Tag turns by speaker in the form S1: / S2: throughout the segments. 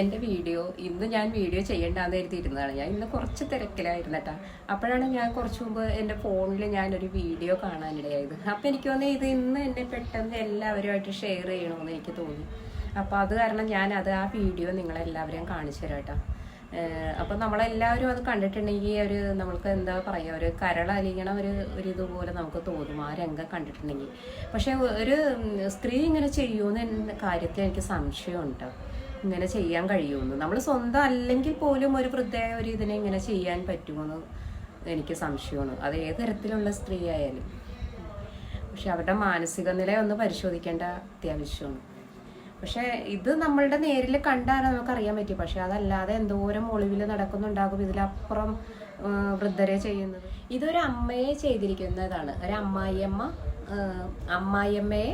S1: എന്റെ വീഡിയോ ഇന്ന് ഞാൻ വീഡിയോ ചെയ്യണ്ടെന്ന് കരുതിയിരുന്നതാണ്. ഞാൻ ഇന്ന് കുറച്ച് തിരക്കിലായിരുന്നു അപ്പോഴാണ് ഞാൻ കുറച്ച് മുമ്പ് എന്റെ ഫോണിൽ ഞാനൊരു വീഡിയോ കാണാനിടയായത്. അപ്പം എനിക്ക് തോന്നി ഇത് ഇന്ന് എന്നെ പെട്ടെന്ന് എല്ലാവരുമായിട്ട് ഷെയർ ചെയ്യണമെന്ന് എനിക്ക് തോന്നി. അപ്പോൾ അത് കാരണം ഞാൻ അത് ആ വീഡിയോ നിങ്ങളെല്ലാവരെയും കാണിച്ചു തരാം കേട്ടോ. അപ്പം നമ്മളെല്ലാവരും അത് കണ്ടിട്ടുണ്ടെങ്കിൽ ഒരു നമ്മൾക്ക് എന്താ പറയുക ഒരു കരളലിയണ ഒരു ഒരു ഇതുപോലെ നമുക്ക് തോന്നും ആ രംഗം കണ്ടിട്ടുണ്ടെങ്കിൽ. പക്ഷേ ഒരു സ്ത്രീ ഇങ്ങനെ ചെയ്യുമെന്ന് കാര്യത്തിൽ എനിക്ക് സംശയമുണ്ട് ഇങ്ങനെ ചെയ്യാൻ കഴിയുമെന്ന് നമ്മൾ സ്വന്തം അല്ലെങ്കിൽ പോലും ഒരു വൃദ്ധയായ ഒരു ഇതിനെ ഇങ്ങനെ ചെയ്യാൻ പറ്റുമെന്ന് എനിക്ക് സംശയമാണ്. അത് ഏത് തരത്തിലുള്ള സ്ത്രീ ആയാലും പക്ഷെ അവരുടെ മാനസിക നില ഒന്ന് പരിശോധിക്കേണ്ട അത്യാവശ്യമാണ്. പക്ഷെ ഇത് നമ്മളുടെ നേരിൽ കണ്ടാണ് നമുക്ക് അറിയാൻ പറ്റും പക്ഷെ അതല്ലാതെ എന്തോരം ഒളിവിൽ നടക്കുന്നുണ്ടാകും ഇതിലപ്പുറം വൃദ്ധരെ ചെയ്യുന്നത്. ഇതൊരു അമ്മയെ ചെയ്തിരിക്കുന്നതാണ്. ഒരു അമ്മായിയമ്മ അമ്മായിയമ്മയെ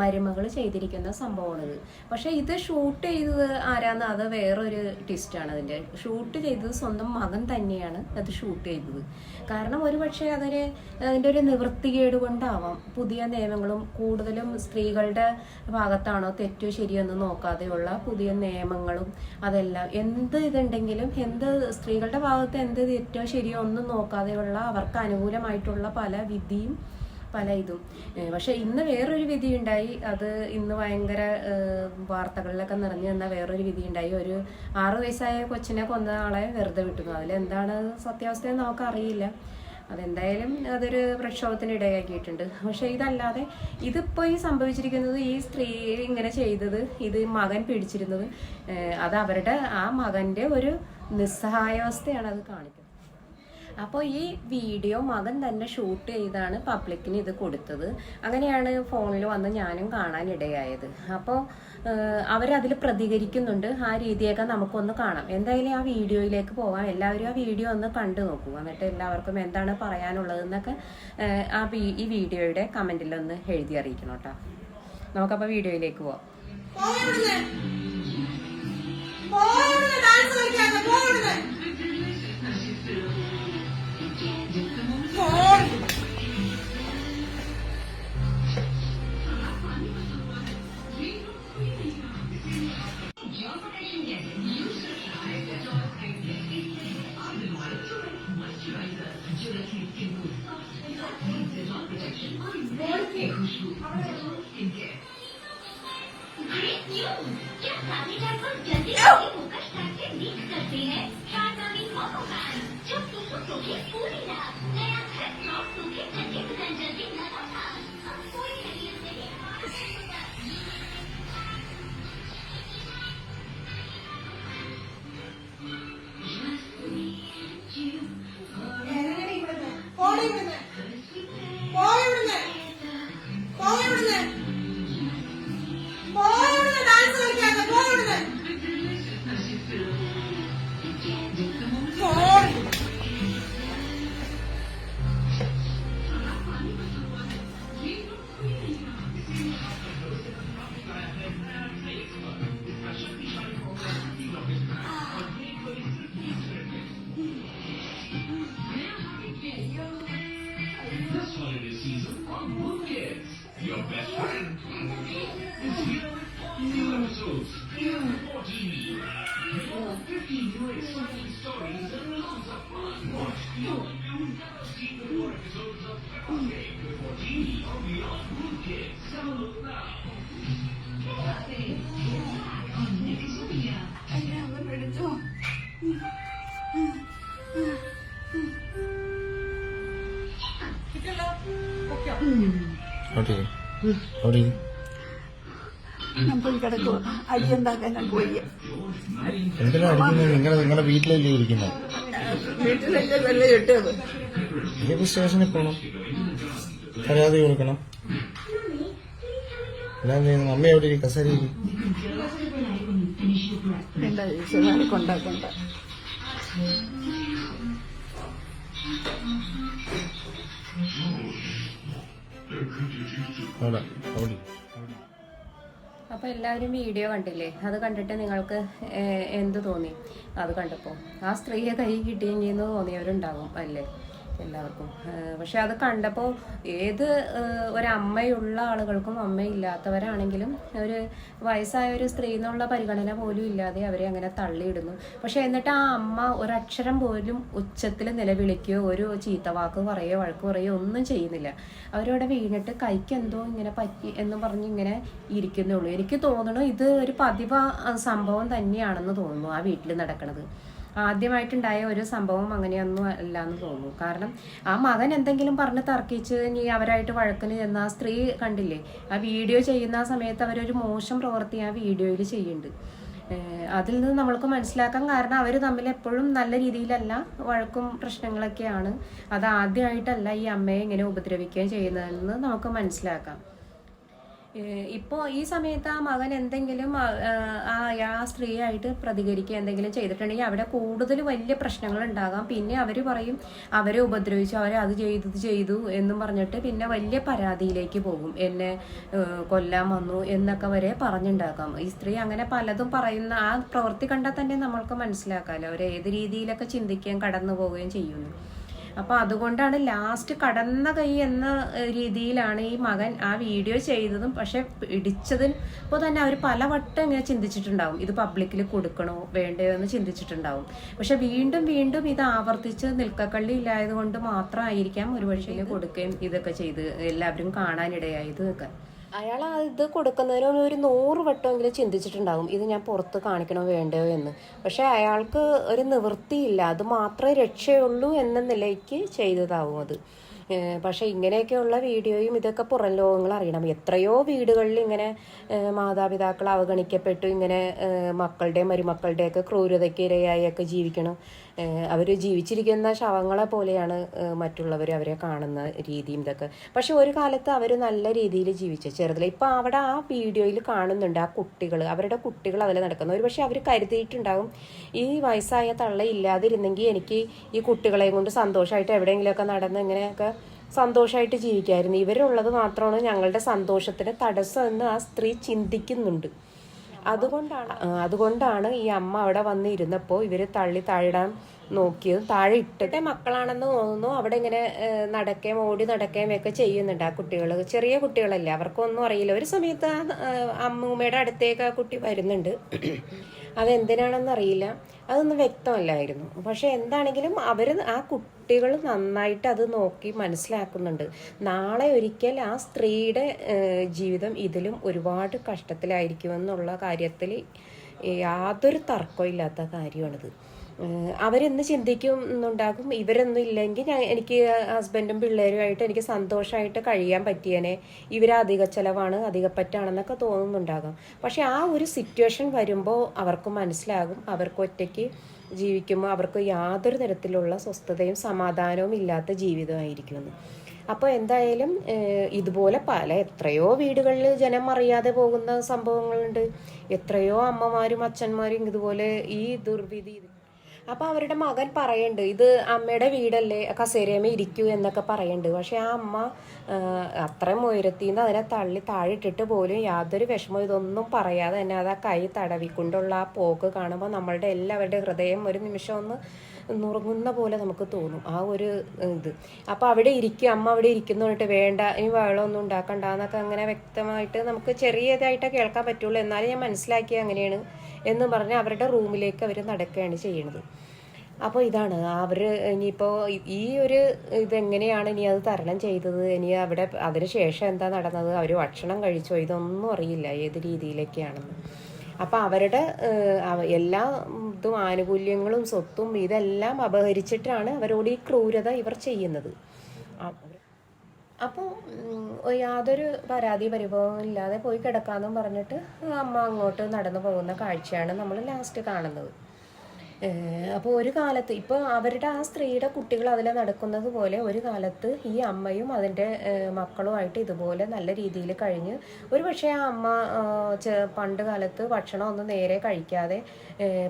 S1: മരുമകൾ ചെയ്തിരിക്കുന്ന സംഭവമാണിത്. പക്ഷേ ഇത് ഷൂട്ട് ചെയ്തത് ആരാന്ന് അത് വേറൊരു ട്വിസ്റ്റാണ് അതിന്റെ. ഷൂട്ട് ചെയ്തത് സ്വന്തം മകൻ തന്നെയാണ് അത് ഷൂട്ട് ചെയ്തത്. കാരണം ഒരു പക്ഷേ അതിന് അതിന്റെ ഒരു നിവൃത്തികേട് കൊണ്ടാവാം. പുതിയ നിയമങ്ങളും കൂടുതലും സ്ത്രീകളുടെ ഭാഗത്താണോ തെറ്റോ ശരിയോ എന്ന് നോക്കാതെയുള്ള പുതിയ നിയമങ്ങളും അതെല്ലാം. എന്ത് ഇതുണ്ടെങ്കിലും എന്ത് സ്ത്രീകളുടെ ഭാഗത്ത് എന്ത് തെറ്റോ ശരിയോ ഒന്നും നോക്കാതെയുള്ള അവർക്ക് അനുകൂലമായിട്ടുള്ള പല വിധിയും പല ഇതും. പക്ഷെ ഇന്ന് വേറൊരു വിധി ഉണ്ടായി അത് ഇന്ന് ഭയങ്കര വാർത്തകളിലൊക്കെ നിറഞ്ഞു നിന്ന വേറൊരു വിധി ഉണ്ടായി ഒരു ആറു വയസ്സായ കൊച്ചിനെ കൊന്ന ആളെ വെറുതെ വിട്ടുന്നു. അതിലെന്താണ് സത്യാവസ്ഥയെന്ന് നമുക്കറിയില്ല. അതെന്തായാലും അതൊരു പ്രക്ഷോഭത്തിന് ഇടയാക്കിയിട്ടുണ്ട് പക്ഷെ ഇതല്ലാതെ ഇതിപ്പോൾ ഈ സംഭവിച്ചിരിക്കുന്നത് ഈ സ്ത്രീ ഇങ്ങനെ ചെയ്തത് ഇത് മകൻ പിടിച്ചിരുന്നത് അത് അവരുടെ ആ മകന്റെ ഒരു നിസ്സഹായാവസ്ഥയാണ് അത് കാണിക്കുന്നത്. അപ്പോൾ ഈ വീഡിയോ മകൻ തന്നെ ഷൂട്ട് ചെയ്താണ് പബ്ലിക്കിന് ഇത് കൊടുത്തത്. അങ്ങനെയാണ് ഫോണിൽ വന്ന് ഞാനും കാണാനിടയായത്. അപ്പോൾ അവരതിൽ പ്രതികരിക്കുന്നുണ്ട്. ആ രീതിയൊക്കെ നമുക്കൊന്ന് കാണാം. എന്തായാലും ആ വീഡിയോയിലേക്ക് പോവാം. എല്ലാവരും ആ വീഡിയോ ഒന്ന് കണ്ടു നോക്കൂ. എന്നിട്ട് എല്ലാവർക്കും എന്താണ് പറയാനുള്ളതെന്നൊക്കെ ആ ഈ വീഡിയോയുടെ കമന്റിലൊന്ന് എഴുതി അറിയിക്കണം കേട്ടോ. നമുക്കപ്പോൾ വീഡിയോയിലേക്ക് പോവാം.
S2: ഡാൻസ് കളിക്കാതെ
S3: season on Moon Kids, your best friend is here with new episodes, new 14. 50 new exciting stories and loads of fun. Watch the all-new see the more episodes of Peppa Pig 14 on Beyond
S4: ഞാൻ പോയി കിടക്കുക അരി ഉണ്ടാക്കാൻ ഞാൻ പോയി.
S5: എന്തിനാ അടിക്കുന്നത് നിങ്ങൾ നിങ്ങളുടെ വീട്ടിലല്ലേ ഇരിക്കുന്നത്
S4: വീട്ടിലല്ലേ വെള്ളം ഇട്ടത്
S5: ഏത് സ്റ്റേഷനിൽ പോകണം പരാതി കൊടുക്കണം. എല്ലാം ചെയ്യുന്നു അമ്മ എവിടെ ഇരിക്കും?
S4: ഈശ്വരനെ കൊണ്ടാക്കണ്ട.
S1: അപ്പോൾ എല്ലാവരും വീഡിയോ കണ്ടില്ലേ? അത് കണ്ടിട്ട് നിങ്ങൾക്ക് എന്ത് തോന്നി? അത് കണ്ടപ്പോൾ ആ സ്ത്രീയെ കൈ കിട്ടിയെങ്കിൽ എന്ന് തോന്നിയവരുണ്ടാകും അല്ലേ? എല്ലാവർക്കും. പക്ഷെ അത് കണ്ടപ്പോൾ ഏത് ഒരമ്മയുള്ള ആളുകൾക്കും അമ്മയില്ലാത്തവരാണെങ്കിലും ഒരു വയസ്സായ ഒരു സ്ത്രീ എന്നുള്ള പരിഗണന പോലും ഇല്ലാതെ അവരെ അങ്ങനെ തള്ളിയിടുന്നു. പക്ഷെ എന്നിട്ട് ആ അമ്മ ഒരക്ഷരം പോലും ഉച്ചത്തിൽ നിലവിളിക്കുകയോ ഒരു ചീത്തവാക്ക് പറയുകയോ വഴക്ക് പറയുകയോ ഒന്നും ചെയ്യുന്നില്ല. അവരവിടെ വീണിട്ട് കൈക്ക് എന്തോ ഇങ്ങനെ പറ്റി എന്ന് പറഞ്ഞ് ഇങ്ങനെ ഇരിക്കുന്നുള്ളൂ എനിക്ക് തോന്നുന്നു ഇത് ഒരു പതിവ സംഭവം തന്നെയാണെന്ന് തോന്നുന്നു ആ വീട്ടിൽ നടക്കുന്നത് ആദ്യമായിട്ടുണ്ടായ ഒരു സംഭവം അങ്ങനെയൊന്നും അല്ല എന്ന് തോന്നുന്നു. കാരണം ആ മകൻ എന്തെങ്കിലും പറഞ്ഞ് തർക്കിച്ച് നീ അവരായിട്ട് വഴക്കിന് ചെന്ന ആ സ്ത്രീ കണ്ടില്ലേ ആ വീഡിയോ ചെയ്യുന്ന സമയത്ത് അവരൊരു മോശം പ്രവൃത്തി ആ വീഡിയോയിൽ ചെയ്യുന്നുണ്ട്. അതിൽ നിന്ന് നമ്മൾക്ക് മനസ്സിലാക്കാൻ കാരണം അവർ തമ്മിൽ എപ്പോഴും നല്ല രീതിയിലല്ല വഴക്കും പ്രശ്നങ്ങളൊക്കെയാണ്. അത് ആദ്യമായിട്ടല്ല ഈ അമ്മയെ ഇങ്ങനെ ഉപദ്രവിക്കുകയും ചെയ്യുന്നതെന്ന് നമുക്ക് മനസ്സിലാക്കാം. ഇപ്പോൾ ഈ സമയത്ത് ആ മകൻ എന്തെങ്കിലും ആ, സ്ത്രീ ആയിട്ട് പ്രതികരിക്കുക എന്തെങ്കിലും ചെയ്തിട്ടുണ്ടെങ്കിൽ അവിടെ കൂടുതൽ വലിയ പ്രശ്നങ്ങൾ ഉണ്ടാകാം. പിന്നെ അവർ പറയും അവരെ ഉപദ്രവിച്ചു അവരെ അത് ചെയ്തു ഇത് ചെയ്തു എന്നും പറഞ്ഞിട്ട് പിന്നെ വലിയ പരാതിയിലേക്ക് പോകും. എന്നെ കൊല്ലാൻ വന്നു എന്നൊക്കെ വരെ പറഞ്ഞുണ്ടാക്കാം. ഈ സ്ത്രീ അങ്ങനെ പലതും പറയുന്ന ആ പ്രവൃത്തി കണ്ടാൽ തന്നെ നമ്മൾക്ക് മനസ്സിലാക്കാമല്ലോ അവർ ഏത് രീതിയിലൊക്കെ ചിന്തിക്കുകയും കടന്നു പോവുകയും ചെയ്യുന്നു. അപ്പൊ അതുകൊണ്ടാണ് ലാസ്റ്റ് കടന്ന കൈ എന്ന രീതിയിലാണ് ഈ മകൻ ആ വീഡിയോ ചെയ്തതും. പക്ഷെ പിടിച്ചതിന് ഇപ്പോൾ തന്നെ അവർ പലവട്ടം ഇങ്ങനെ ചിന്തിച്ചിട്ടുണ്ടാവും. ഇത് പബ്ലിക്കിൽ കൊടുക്കണോ വേണ്ടയോ എന്ന് ചിന്തിച്ചിട്ടുണ്ടാവും. പക്ഷെ വീണ്ടും വീണ്ടും ഇത് ആവർത്തിച്ച് നിൽക്കക്കള്ളി ഇല്ലായത് കൊണ്ട് മാത്രമായിരിക്കാം ഒരു പക്ഷേ കൊടുക്കുകയും ഇതൊക്കെ ചെയ്ത് എല്ലാവരും കാണാനിടയായത് ഒക്കെ. അയാൾ ഇത് കൊടുക്കുന്നതിന് ഒരു നൂറ് വട്ടമെങ്കിലും ചിന്തിച്ചിട്ടുണ്ടാകും ഇത് ഞാൻ പുറത്ത് കാണിക്കണോ വേണ്ടയോ എന്ന്. പക്ഷെ അയാൾക്ക് ഒരു നിവൃത്തിയില്ല അത് മാത്രമേ രക്ഷയുള്ളൂ എന്ന നിലയ്ക്ക് ചെയ്തതാവും അത്. പക്ഷേ ഇങ്ങനെയൊക്കെയുള്ള വീഡിയോയും ഇതൊക്കെ പുറം ലോകങ്ങൾ അറിയണം. എത്രയോ വീടുകളിൽ ഇങ്ങനെ മാതാപിതാക്കൾ അവഗണിക്കപ്പെട്ടു ഇങ്ങനെ മക്കളുടെയും മരുമക്കളുടെയൊക്കെ ക്രൂരതയ്ക്ക് ജീവിക്കണം. അവർ ജീവിച്ചിരിക്കുന്ന ശവങ്ങളെ പോലെയാണ് മറ്റുള്ളവർ അവരെ കാണുന്ന രീതിയും ഇതൊക്കെ. പക്ഷെ ഒരു കാലത്ത് അവർ നല്ല രീതിയിൽ ജീവിച്ച. ചെറുതിൽ ഇപ്പം അവിടെ ആ വീഡിയോയിൽ കാണുന്നുണ്ട് ആ കുട്ടികൾ അവരുടെ കുട്ടികൾ അതിൽ നടക്കുന്നു. ഒരു പക്ഷെ അവർ കരുതിയിട്ടുണ്ടാകും ഈ വയസ്സായ തള്ള ഇല്ലാതിരുന്നെങ്കിൽ എനിക്ക് ഈ കുട്ടികളെയും കൊണ്ട് സന്തോഷമായിട്ട് എവിടെയെങ്കിലുമൊക്കെ നടന്ന് ഇങ്ങനെയൊക്കെ സന്തോഷമായിട്ട് ജീവിക്കായിരുന്നു. ഇവരുള്ളത് മാത്രമാണ് ഞങ്ങളുടെ സന്തോഷത്തിന് തടസ്സം എന്ന് ആ സ്ത്രീ ചിന്തിക്കുന്നുണ്ട്. അതുകൊണ്ടാണ്. അതുകൊണ്ടാണ് ഈ അമ്മ അവിടെ വന്ന് ഇരുന്നപ്പോൾ ഇവർ തള്ളി താഴിടാൻ നോക്കിയതും താഴെ ഇട്ടിട്ട് മക്കളാണെന്ന് തോന്നുന്നു അവിടെ ഇങ്ങനെ നടക്കുകയും ഓടി നടക്കുകയും ഒക്കെ ചെയ്യുന്നുണ്ട് ആ കുട്ടികൾ ചെറിയ കുട്ടികളല്ലേ അവർക്കൊന്നും അറിയില്ല. ഒരു സമയത്ത് ആ അമ്മൂമ്മയുടെ അടുത്തേക്ക് ആ കുട്ടി വരുന്നുണ്ട്. അതെന്തിനാണെന്ന് അറിയില്ല അതൊന്നും വ്യക്തമല്ലായിരുന്നു. പക്ഷെ എന്താണെങ്കിലും അവർ ആ കുട്ടികൾ നന്നായിട്ട് അത് നോക്കി മനസ്സിലാക്കുന്നുണ്ട്. നാളെ ഒരിക്കൽ ആ സ്ത്രീയുടെ ജീവിതം ഇതിലും ഒരുപാട് കഷ്ടത്തിലായിരിക്കുമെന്നുള്ള കാര്യത്തിൽ യാതൊരു തർക്കവും ഇല്ലാത്ത കാര്യമാണിത്. അവരെന്ന് ചിന്തിക്കും എന്നുണ്ടാകും. ഇവരൊന്നും ഇല്ലെങ്കിൽ ഞാൻ എനിക്ക് ഹസ്ബൻഡും പിള്ളേരുമായിട്ട് എനിക്ക് സന്തോഷമായിട്ട് കഴിയാൻ പറ്റിയനെ. ഇവർ അധിക ചെലവാണ് അധികപ്പറ്റാണെന്നൊക്കെ തോന്നുന്നുണ്ടാകും. പക്ഷെ ആ ഒരു സിറ്റുവേഷൻ വരുമ്പോൾ അവർക്ക് മനസ്സിലാകും അവർക്ക് ഒറ്റയ്ക്ക് ജീവിക്കുമ്പോൾ അവർക്ക് യാതൊരു തരത്തിലുള്ള സ്വസ്ഥതയും സമാധാനവും ഇല്ലാത്ത ജീവിതമായിരിക്കുമെന്ന്. അപ്പോൾ എന്തായാലും ഇതുപോലെ പല എത്രയോ വീടുകളിൽ ജനം അറിയാതെ പോകുന്ന സംഭവങ്ങളുണ്ട്. എത്രയോ അമ്മമാരും അച്ഛന്മാരും ഇതുപോലെ ഈ ദുർവിധി അപ്പോൾ അവരുടെ മകൻ പറയുന്നുണ്ട് ഇത് അമ്മയുടെ വീടല്ലേ? കസേരയമ്മ ഇരിക്കൂ എന്നൊക്കെ പറയുന്നുണ്ട് പക്ഷെ ആ അമ്മ അത്രയും ഉയരത്തിന്ന് അതിനെ തള്ളി താഴിട്ടിട്ട് പോലും യാതൊരു വിഷമവും ഇതൊന്നും പറയാതെ തന്നെ അത് ആ കൈ തടവിക്കൊണ്ടുള്ള ആ പോക്ക് കാണുമ്പോൾ നമ്മളുടെ എല്ലാവരുടെ ഹൃദയം ഒരു നിമിഷം ഒന്ന് നുറുങ്ങുന്ന പോലെ നമുക്ക് തോന്നും. ആ ഒരു ഇത്. അപ്പോൾ അവിടെ ഇരിക്കും അമ്മ അവിടെ ഇരിക്കുന്നു പറഞ്ഞിട്ട് വേണ്ട ഇനി വെള്ളമൊന്നും ഉണ്ടാക്കണ്ട എന്നൊക്കെ അങ്ങനെ വ്യക്തമായിട്ട് നമുക്ക് ചെറിയതായിട്ടേ കേൾക്കാൻ പറ്റുള്ളൂ. എന്നാലും ഞാൻ മനസ്സിലാക്കിയത് അങ്ങനെയാണ് എന്ന് പറഞ്ഞ് അവരുടെ റൂമിലേക്ക് അവർ നടക്കുകയാണ് ചെയ്യുന്നത്. അപ്പോൾ ഇതാണ് അവർ ഇനിയിപ്പോൾ ഈ ഒരു ഇതെങ്ങനെയാണ് ഇനി അത് തരണം ചെയ്തത്? ഇനി അവിടെ അതിന് ശേഷം എന്താ നടന്നത്? അവർ ഭക്ഷണം കഴിച്ചോ? ഇതൊന്നും അറിയില്ല ഏത് രീതിയിലൊക്കെയാണെന്ന്. അപ്പം അവരുടെ എല്ലാ ഇതും ആനുകൂല്യങ്ങളും സ്വത്തും ഇതെല്ലാം അപഹരിച്ചിട്ടാണ് അവരോട് ഈ ക്രൂരത ഇവർ ചെയ്യുന്നത്. അപ്പോൾ യാതൊരു പരാതി പരിഭവം ഇല്ലാതെ പോയി കിടക്കാമെന്നും പറഞ്ഞിട്ട് അമ്മ അങ്ങോട്ട് നടന്നു പോകുന്ന കാഴ്ചയാണ് നമ്മൾ ലാസ്റ്റ് കാണുന്നത്. അപ്പോൾ ഒരു കാലത്ത് ഇപ്പോൾ അവരുടെ ആ സ്ത്രീയുടെ കുട്ടികൾ അതിൽ നടക്കുന്നത് പോലെ ഒരു കാലത്ത് ഈ അമ്മയും അതിന്റെ മക്കളുമായിട്ട് ഇതുപോലെ നല്ല രീതിയിൽ കഴിഞ്ഞ് ഒരു പക്ഷേ ആ അമ്മ പണ്ട് കാലത്ത് ഭക്ഷണം ഒന്നും നേരെ കഴിക്കാതെ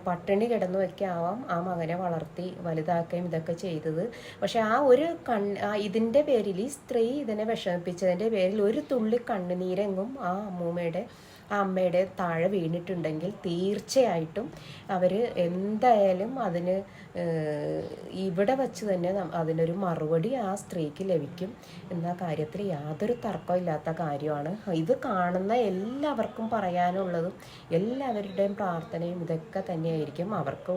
S1: പട്ടിണി കിടന്നു വെക്കാവാം ആ മകനെ വളർത്തി വലുതാക്കുകയും ഇതൊക്കെ ചെയ്തത്. പക്ഷേ ആ ഒരു കൺ ഇതിന്റെ പേരിൽ ഈ സ്ത്രീ ഇതിനെ വിഷമിപ്പിച്ചതിന്റെ പേരിൽ ഒരു തുള്ളി കണ്ണുനീരെങ്ങും ആ അമ്മൂമ്മയുടെ ആ അമ്മയുടെ താഴെ വീണിട്ടുണ്ടെങ്കിൽ തീർച്ചയായിട്ടും അവർ എന്തായാലും അതിന് ഏഹ്, ഇവിടെ വച്ച് തന്നെ അതിനൊരു മറുപടി ആ സ്ത്രീക്ക് ലഭിക്കും എന്ന കാര്യത്തിൽ യാതൊരു തർക്കമില്ലാത്ത കാര്യമാണ്. ഇത് കാണുന്ന എല്ലാവർക്കും പറയാനുള്ളതും എല്ലാവരുടെയും പ്രാർത്ഥനയും ഇതൊക്കെ തന്നെയായിരിക്കും. അവർക്ക്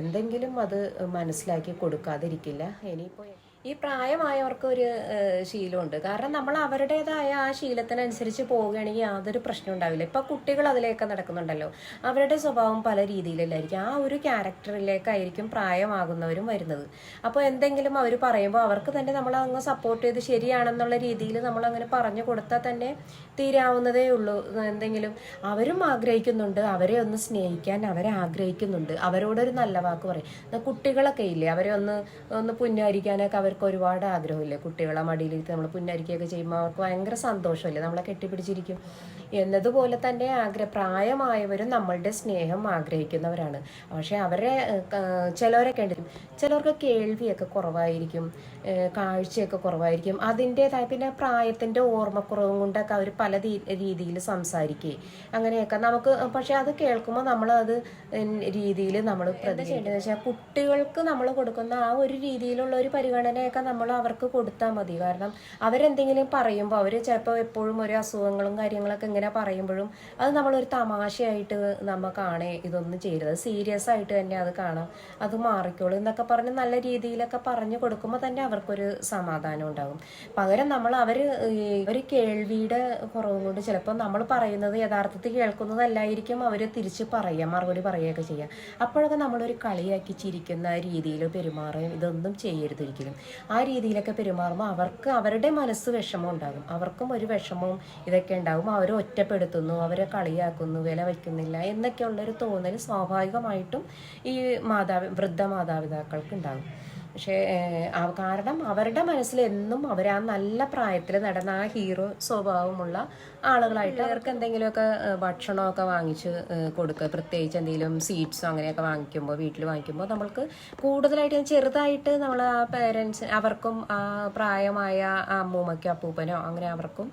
S1: എന്തെങ്കിലും അത് മനസ്സിലാക്കി കൊടുക്കാതിരിക്കില്ല. ഇനിയിപ്പോൾ ഈ പ്രായമായവർക്ക് ഒരു ശീലമുണ്ട്. കാരണം നമ്മൾ അവരുടേതായ ആ ശീലത്തിനനുസരിച്ച് പോവുകയാണെങ്കിൽ യാതൊരു പ്രശ്നം ഉണ്ടാവില്ല. ഇപ്പൊ കുട്ടികൾ അതിലേക്ക് നടക്കുന്നുണ്ടല്ലോ. അവരുടെ സ്വഭാവം പല രീതിയിലല്ലായിരിക്കും. ആ ഒരു ക്യാരക്ടറിലേക്കായിരിക്കും പ്രായമാകുന്നവരും വരുന്നത്. അപ്പോൾ എന്തെങ്കിലും അവർ പറയുമ്പോൾ അവർക്ക് തന്നെ നമ്മൾ അങ്ങ് സപ്പോർട്ട് ചെയ്ത് ശരിയാണെന്നുള്ള രീതിയിൽ നമ്മൾ അങ്ങനെ പറഞ്ഞു കൊടുത്താൽ തന്നെ തീരാവുന്നതേ ഉള്ളൂ. എന്തെങ്കിലും അവരും ആഗ്രഹിക്കുന്നുണ്ട്. അവരെ ഒന്ന് സ്നേഹിക്കാൻ അവരെ ആഗ്രഹിക്കുന്നുണ്ട്. അവരോടൊരു നല്ല വാക്ക് പറയും. കുട്ടികളൊക്കെ ഇല്ലേ? അവരെ ഒന്ന് ഒന്ന് പുന്നാരിക്കാനൊക്കെ അവർക്ക് ഒരുപാട് ആഗ്രഹമില്ലേ? കുട്ടികളെ മടിയിലിരുത്തി നമ്മൾ പുന്നരിക്കുകയൊക്കെ ചെയ്യുമ്പോൾ അവർക്ക് ഭയങ്കര സന്തോഷമല്ലേ? നമ്മളെ കെട്ടിപ്പിടിച്ചിരിക്കും. എന്നതുപോലെ തന്നെ ആഗ്രഹ പ്രായമായവരും നമ്മളുടെ സ്നേഹം ആഗ്രഹിക്കുന്നവരാണ്. പക്ഷെ അവരെ ചിലവരൊക്കെ ഉണ്ട്. ചിലവർക്ക് കേൾവിയൊക്കെ കുറവായിരിക്കും കാഴ്ചയൊക്കെ കുറവായിരിക്കും. അതിന്റെതായ പിന്നെ പ്രായത്തിന്റെ ഓർമ്മക്കുറവും കൊണ്ടൊക്കെ അവർ പല രീതിയിൽ സംസാരിക്കുകയും അങ്ങനെയൊക്കെ നമുക്ക് പക്ഷെ അത് കേൾക്കുമ്പോൾ നമ്മൾ അത് രീതിയിൽ നമ്മൾ എന്താ ചെയ്യേണ്ടതെന്ന് വെച്ചാൽ കുട്ടികൾക്ക് നമ്മൾ കൊടുക്കുന്ന ആ ഒരു രീതിയിലുള്ള ഒരു പരിഗണനയൊക്കെ നമ്മൾ അവർക്ക് കൊടുത്താൽ മതി. കാരണം അവരെന്തെങ്കിലും പറയുമ്പോൾ അവർ ചിലപ്പോൾ എപ്പോഴും ഒരു അസുഖങ്ങളും കാര്യങ്ങളൊക്കെ ഇങ്ങനെ പറയുമ്പോഴും അത് നമ്മളൊരു തമാശയായിട്ട് നമ്മൾ കാണേ ഇതൊന്നും ചെയ്യരുത്. സീരിയസ് ആയിട്ട് തന്നെ അത് കാണാം. അത് മാറിക്കോളും എന്നൊക്കെ പറഞ്ഞ് നല്ല രീതിയിലൊക്കെ പറഞ്ഞു കൊടുക്കുമ്പോൾ തന്നെ അവർക്കൊരു സമാധാനം ഉണ്ടാകും. പകരം നമ്മൾ അവർ ഒരു കേൾവിയുടെ കുറവും കൊണ്ട് ചിലപ്പോൾ നമ്മൾ പറയുന്നത് യഥാർത്ഥത്തിൽ കേൾക്കുന്നതല്ലായിരിക്കും അവർ തിരിച്ച് പറയുക മറുപടി പറയുകയൊക്കെ ചെയ്യുക. അപ്പോഴൊക്കെ നമ്മളൊരു കളിയാക്കി ചിരിക്കുന്ന രീതിയിൽ പെരുമാറുകയും ഇതൊന്നും ചെയ്യരുത് ഒരിക്കലും. ആ രീതിയിലൊക്കെ പെരുമാറുമ്പോൾ അവർക്ക് അവരുടെ മനസ്സ് വിഷമം ഉണ്ടാകും. അവർക്കും ഒരു വിഷമവും ഇതൊക്കെ ഉണ്ടാകും. അവരെ ഒറ്റപ്പെടുത്തുന്നു അവരെ കളിയാക്കുന്നു വില വയ്ക്കുന്നില്ല എന്നൊക്കെയുള്ളൊരു തോന്നൽ സ്വാഭാവികമായിട്ടും ഈ മാതാപി വൃദ്ധ മാതാപിതാക്കൾക്ക് ഉണ്ടാകും. പക്ഷേ കാരണം അവരുടെ മനസ്സിൽ എന്നും അവർ ആ നല്ല പ്രായത്തിൽ നടന്ന ആ ഹീറോ സ്വഭാവമുള്ള ആളുകളായിട്ട് അവർക്ക് എന്തെങ്കിലുമൊക്കെ ഭക്ഷണമൊക്കെ വാങ്ങിച്ച് കൊടുക്കുക. പ്രത്യേകിച്ച് എന്തെങ്കിലും സ്വീറ്റ്സോ അങ്ങനെയൊക്കെ വാങ്ങിക്കുമ്പോൾ വീട്ടിൽ വാങ്ങിക്കുമ്പോൾ നമ്മൾക്ക് കൂടുതലായിട്ട് ചെറുതായിട്ട് നമ്മൾ ആ പേരൻസ് അവർക്കും ആ പ്രായമായ അമ്മൂമ്മയ്ക്കോ അപ്പൂപ്പനോ അങ്ങനെ അവർക്കും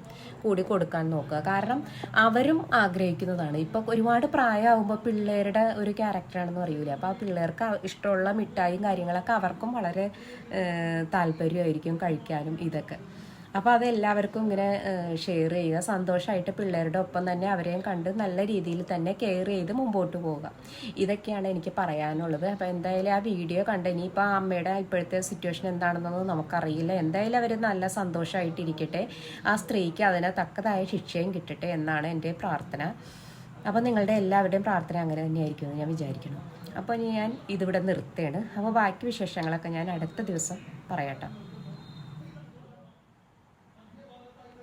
S1: കൂടി കൊടുക്കാൻ നോക്കുക. കാരണം അവരും ആഗ്രഹിക്കുന്നതാണ്. ഇപ്പൊ ഒരുപാട് പ്രായമാകുമ്പോൾ പിള്ളേരുടെ ഒരു ക്യാരക്ടറാണെന്ന് അറിയില്ല അപ്പോൾ ആ പിള്ളേർക്ക് ഇഷ്ടമുള്ള മിഠായും കാര്യങ്ങളൊക്കെ അവർക്കും വളരെ ഏഹ്, താല്പര്യമായിരിക്കും കഴിക്കാനും ഇതൊക്കെ. അപ്പോൾ അത് എല്ലാവർക്കും ഇങ്ങനെ ഷെയർ ചെയ്യുക. സന്തോഷമായിട്ട് പിള്ളേരുടെ ഒപ്പം തന്നെ അവരെയും കണ്ട് നല്ല രീതിയിൽ തന്നെ കെയർ ചെയ്ത് മുമ്പോട്ട് പോവുക. ഇതൊക്കെയാണ് എനിക്ക് പറയാനുള്ളത്. അപ്പോൾ എന്തായാലും ആ വീഡിയോ കണ്ട് ഇനിയിപ്പോൾ ആ അമ്മയുടെ ഇപ്പോഴത്തെ സിറ്റുവേഷൻ എന്താണെന്നൊന്നും നമുക്കറിയില്ല. എന്തായാലും അവർ നല്ല സന്തോഷമായിട്ടിരിക്കട്ടെ. ആ സ്ത്രീക്ക് അതിനെ തക്കതായ ശിക്ഷയും കിട്ടട്ടെ എന്നാണ് എന്റെ പ്രാർത്ഥന. അപ്പോൾ നിങ്ങളുടെ എല്ലാവരുടെയും പ്രാർത്ഥന അങ്ങനെ തന്നെയായിരിക്കുമെന്ന് ഞാൻ വിചാരിക്കുന്നു. അപ്പോൾ ഞാൻ ഇതിവിടെ നിർത്തുകയാണ്. അപ്പോൾ ബാക്കി വിശേഷങ്ങളൊക്കെ ഞാൻ അടുത്ത ദിവസം പറയാട്ടോ.